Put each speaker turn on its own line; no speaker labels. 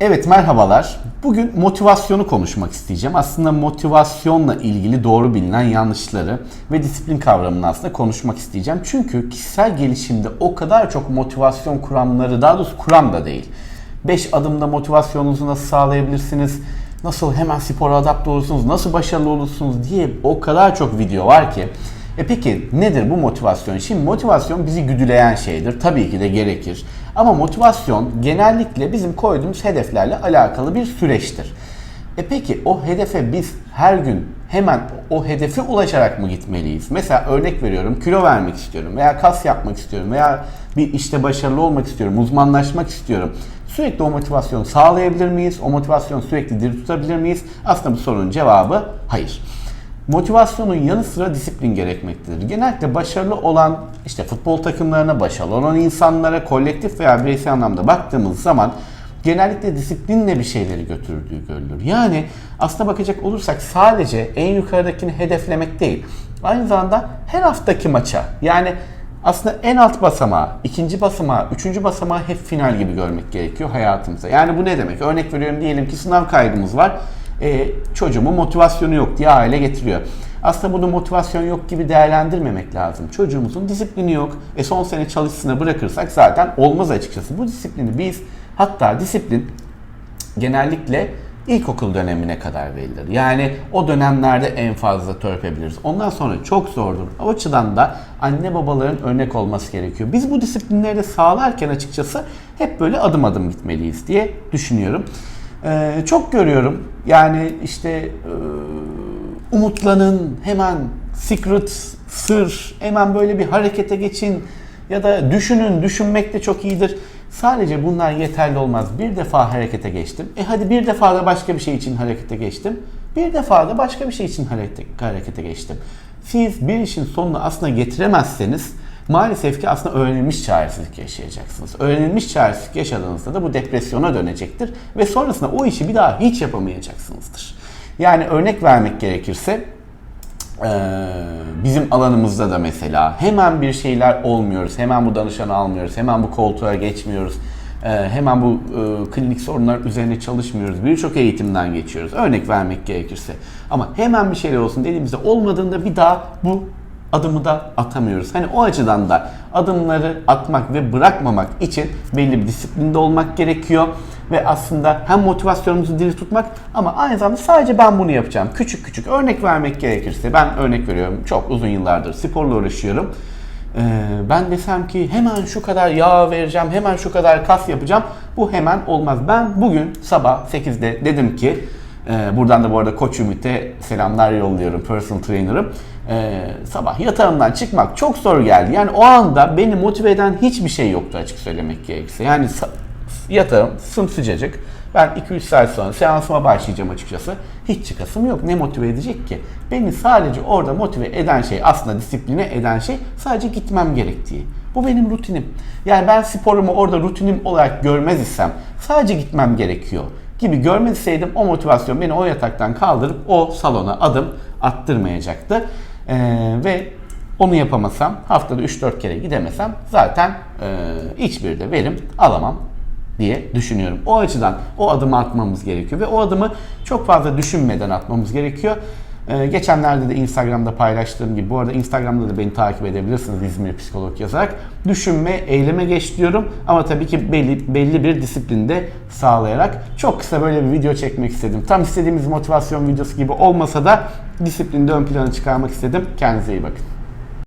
Evet merhabalar. Bugün motivasyonu konuşmak isteyeceğim. Aslında motivasyonla ilgili doğru bilinen yanlışları ve disiplin kavramını aslında konuşmak isteyeceğim. Çünkü kişisel gelişimde o kadar çok motivasyon kuramları, daha doğrusu kuram da değil. 5 adımda motivasyonunuzu nasıl sağlayabilirsiniz? Nasıl hemen spora adapte olursunuz? Nasıl başarılı olursunuz diye o kadar çok video var ki. E peki nedir bu motivasyon? Şimdi motivasyon bizi güdüleyen şeydir. Tabii ki de gerekir. Ama motivasyon genellikle bizim koyduğumuz hedeflerle alakalı bir süreçtir. E peki o hedefe biz her gün hemen o hedefe ulaşarak mı gitmeliyiz? Mesela örnek veriyorum kilo vermek istiyorum veya kas yapmak istiyorum veya bir işte başarılı olmak istiyorum, uzmanlaşmak istiyorum. Sürekli o motivasyonu sağlayabilir miyiz? O motivasyonu sürekli diri tutabilir miyiz? Aslında bu sorunun cevabı hayır. Motivasyonun yanı sıra disiplin gerekmektedir. Genellikle başarılı olan işte futbol takımlarına, başarılı olan insanlara kolektif veya bireysel anlamda baktığımız zaman genellikle disiplinle bir şeyleri götürdüğü görülür. Yani aslına bakacak olursak sadece en yukarıdakini hedeflemek değil. Aynı zamanda her haftaki maça yani aslında en alt basamağı, ikinci basamağı, üçüncü basamağı hep final gibi görmek gerekiyor hayatımıza. Yani bu ne demek? Örnek veriyorum diyelim ki sınav kaygımız var e, çocuğumun motivasyonu yok diye aile getiriyor. Aslında bunu motivasyon yok gibi değerlendirmemek lazım. Çocuğumuzun disiplini yok. E son sene çalışsına bırakırsak zaten olmaz açıkçası. Bu disiplini biz hatta disiplin genellikle ilkokul dönemine kadar verilir. Yani o dönemlerde en fazla törpebiliriz. Ondan sonra çok zordur. O açıdan da anne babaların örnek olması gerekiyor. Biz bu disiplinleri de sağlarken açıkçası hep böyle adım adım gitmeliyiz diye düşünüyorum. Ee, çok görüyorum. Yani işte e, umutlanın, hemen secret, sır, hemen böyle bir harekete geçin ya da düşünün, düşünmek de çok iyidir. Sadece bunlar yeterli olmaz. Bir defa harekete geçtim. E hadi bir defa da başka bir şey için harekete geçtim. Bir defa da başka bir şey için harekete, harekete geçtim. Siz bir işin sonunu aslında getiremezseniz maalesef ki aslında öğrenilmiş çaresizlik yaşayacaksınız. Öğrenilmiş çaresizlik yaşadığınızda da bu depresyona dönecektir ve sonrasında o işi bir daha hiç yapamayacaksınızdır. Yani örnek vermek gerekirse bizim alanımızda da mesela hemen bir şeyler olmuyoruz, hemen bu danışanı almıyoruz, hemen bu koltuğa geçmiyoruz, hemen bu klinik sorunlar üzerine çalışmıyoruz. Birçok eğitimden geçiyoruz. Örnek vermek gerekirse. Ama hemen bir şeyler olsun dediğimizde olmadığında bir daha bu adımı da atamıyoruz. Hani o açıdan da adımları atmak ve bırakmamak için belli bir disiplinde olmak gerekiyor. Ve aslında hem motivasyonumuzu diri tutmak ama aynı zamanda sadece ben bunu yapacağım. Küçük küçük örnek vermek gerekirse ben örnek veriyorum. Çok uzun yıllardır sporla uğraşıyorum. Ee, ben desem ki hemen şu kadar yağ vereceğim, hemen şu kadar kas yapacağım. Bu hemen olmaz. Ben bugün sabah 8'de dedim ki ee, buradan da bu arada Koç Ümit'e selamlar yolluyorum. Personal trainer'ım. Ee, sabah yatağımdan çıkmak çok zor geldi. Yani o anda beni motive eden hiçbir şey yoktu açık söylemek gerekirse. Yani yatağım sımsıcacık. Ben 2-3 saat sonra seansıma başlayacağım açıkçası. Hiç çıkasım yok. Ne motive edecek ki? Beni sadece orada motive eden şey, aslında disipline eden şey sadece gitmem gerektiği. Bu benim rutinim. Yani ben sporumu orada rutinim olarak görmez isem sadece gitmem gerekiyor gibi görmeseydim o motivasyon beni o yataktan kaldırıp o salona adım attırmayacaktı. Ee, ve onu yapamasam, haftada 3-4 kere gidemesem zaten e, hiçbir de verim alamam diye düşünüyorum. O açıdan o adımı atmamız gerekiyor ve o adımı çok fazla düşünmeden atmamız gerekiyor. Ee, geçenlerde de Instagram'da paylaştığım gibi, bu arada Instagram'da da beni takip edebilirsiniz İzmir Psikolog yazarak. Düşünme, eyleme geç diyorum ama tabii ki belli, belli bir disiplinde sağlayarak. Çok kısa böyle bir video çekmek istedim. Tam istediğimiz motivasyon videosu gibi olmasa da disiplinde ön plana çıkarmak istedim. Kendinize iyi bakın.